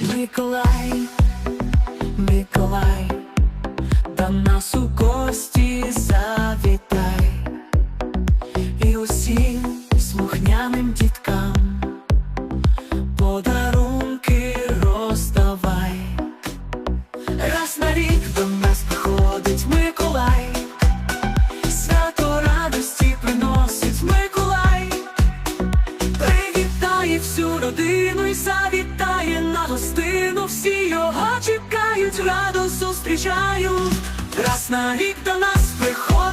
Миколай, Миколай, і завітає на гостину. Всі його чекають, радо зустрічають. Раз на рік до нас приходить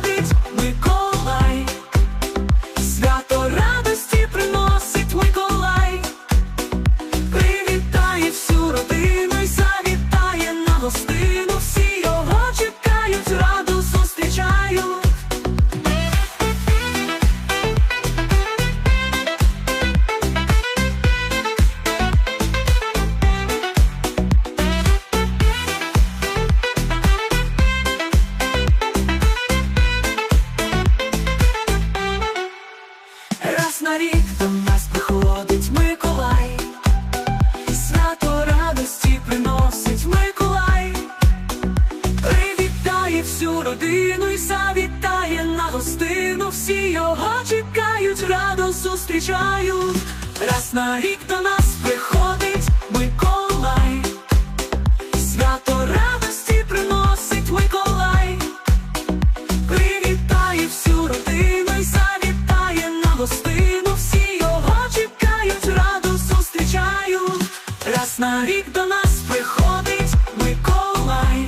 На рік до нас приходить Миколай, свято радості приносить Миколай, привітає всю родину і завітає на гостину. Всі його чекають, радо зустрічають. Раз на рік до нас на рік до нас приходить Миколай.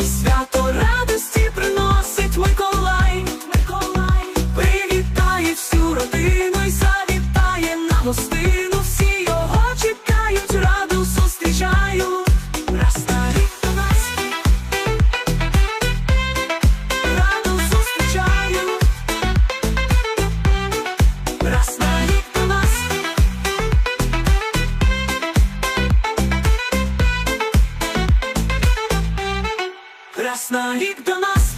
Свято радості приносить Миколай. Миколай, Привітає всю родину і завітає на гостину. нас до нас.